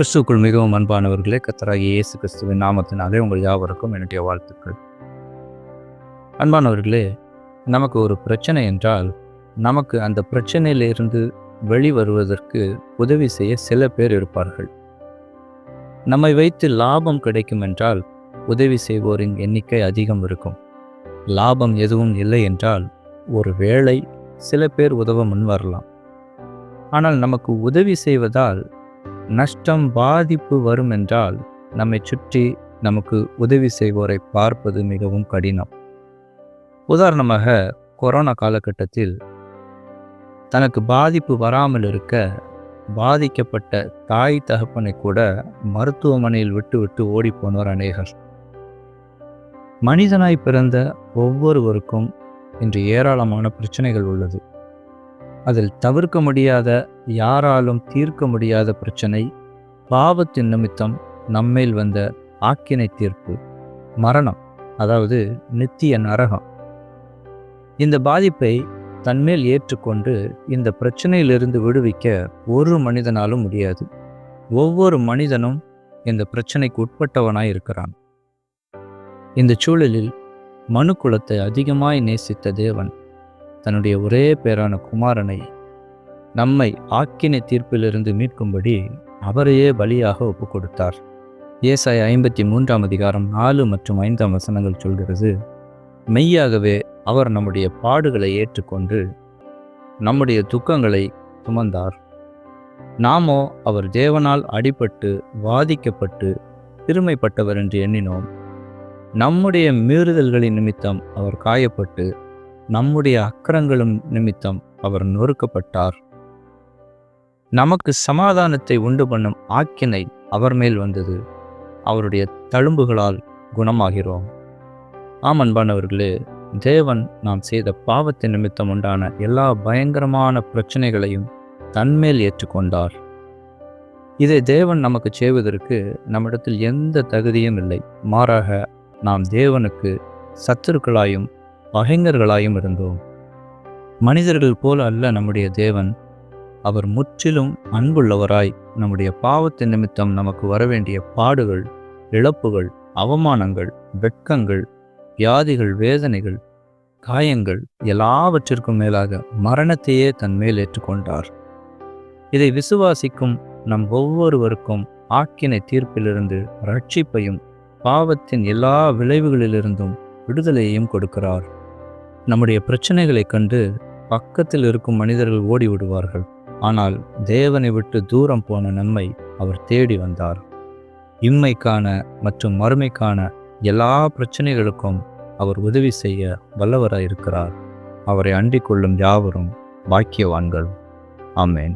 கிறிஸ்துக்குள் மிகவும் அன்பானவர்களே கத்தராகி இயேசு கிறிஸ்துவின் நாமத்தினாலே உங்கள் யாவருக்கும் என்னுடைய வாழ்த்துக்கள். அன்பானவர்களே நமக்கு ஒரு பிரச்சனை என்றால் நமக்கு அந்த பிரச்சனையிலிருந்து வெளிவருவதற்கு உதவி செய்ய சில பேர் இருப்பார்கள். நம்மை வைத்து லாபம் கிடைக்கும் என்றால் உதவி செய்வோரின் எண்ணிக்கை அதிகம் இருக்கும். லாபம் எதுவும் இல்லை என்றால் ஒரு வேளை சில பேர் உதவ முன் வரலாம் ஆனால் நமக்கு உதவி செய்வதால் நஷ்டம் பாதிப்பு வரும் என்றால் நம்மை சுற்றி நமக்கு உதவி செய்வோரை பார்ப்பது மிகவும் கடினம். உதாரணமாக கொரோனா காலகட்டத்தில் தனக்கு பாதிப்பு வராமல் இருக்க பாதிக்கப்பட்ட தாய் தகப்பனை கூட மருத்துவமனையில் விட்டுவிட்டு ஓடிப்போனோர் அநேகர். மனிதனாய் பிறந்த ஒவ்வொருவருக்கும் இன்று ஏராளமான பிரச்சனைகள் உள்ளது. அதில் தவிர்க்க முடியாத யாராலும் தீர்க்க முடியாத பிரச்சனை பாவத்தின் நிமித்தம் நம்மேல் வந்த ஆக்கினை தீர்ப்பு மரணம் அதாவது நித்திய நரகம். இந்த பாதிப்பை தன்மேல் ஏற்றுக்கொண்டு இந்த பிரச்சனையிலிருந்து விடுவிக்க ஒரு மனிதனாலும் முடியாது. ஒவ்வொரு மனிதனும் இந்த பிரச்சனைக்கு உட்பட்டவனாய் இருக்கிறான். இந்த சூழலில் மனு குலத்தை அதிகமாய் நேசித்த தேவன் தன்னுடைய ஒரே பேரான குமாரனை நம்மை ஆக்கினை தீர்ப்பிலிருந்து மீட்கும்படி அவரையே பலியாக ஒப்பு கொடுத்தார் ஏசாய ஐம்பத்தி மூன்றாம் அதிகாரம் நாலு மற்றும் ஐந்தாம் வசனங்கள் சொல்கிறது மெய்யாகவே அவர் நம்முடைய பாடுகளை ஏற்றுக்கொண்டு நம்முடைய துக்கங்களை சுமந்தார். நாமோ அவர் தேவனால் அடிபட்டு வாதிக்கப்பட்டு பெருமைப்பட்டவர் என்று எண்ணினோம். நம்முடைய மீறுதல்களின் நிமித்தம் அவர் காயப்பட்டு நம்முடைய அக்கரங்களும் நிமித்தம் அவர் நொறுக்கப்பட்டார். நமக்கு சமாதானத்தை உண்டு பண்ணும் ஆக்கினை அவர் மேல் வந்தது. அவருடைய தழும்புகளால் குணமாகிறோம். ஆம் அன்பானவர்களே தேவன் நாம் செய்த பாவத்தின் நிமித்தம் உண்டான எல்லா பயங்கரமான பிரச்சனைகளையும் தன்மேல் ஏற்றுக்கொண்டார். இதை தேவன் நமக்கு செய்வதற்கு நம்மிடத்தில் எந்த தகுதியும் இல்லை. மாறாக நாம் தேவனுக்கு சத்துருக்களாயும் பகைஞர்களாயும் இருந்தோம். மனிதர்கள் போல அல்ல நம்முடைய தேவன். அவர் முற்றிலும் அன்புள்ளவராய் நம்முடைய பாவத்தின் நிமித்தம் நமக்கு வரவேண்டிய பாடுகள் இழப்புகள் அவமானங்கள் வெட்கங்கள் வியாதிகள் வேதனைகள் காயங்கள் எல்லாவற்றிற்கும் மேலாக மரணத்தையே தன் மேல் ஏற்றுக்கொண்டார். இதை விசுவாசிக்கும் நம் ஒவ்வொருவருக்கும் ஆக்கினை தீர்ப்பிலிருந்து ரட்சிப்பையும் பாவத்தின் எல்லா விளைவுகளிலிருந்தும் விடுதலையையும் கொடுக்கிறார். நம்முடைய பிரச்சனைகளை கண்டு பக்கத்தில் இருக்கும் மனிதர்கள் ஓடி விடுவார்கள் ஆனால் தேவனை விட்டு தூரம் போன நன்மை அவர் தேடி வந்தார். இம்மைக்கான மற்றும் மறுமைக்கான எல்லா பிரச்சனைகளுக்கும் அவர் உதவி செய்ய வல்லவராயிருக்கிறார். அவரை அண்டிக் கொள்ளும் யாவரும் பாக்கியவான்கள். ஆமேன்.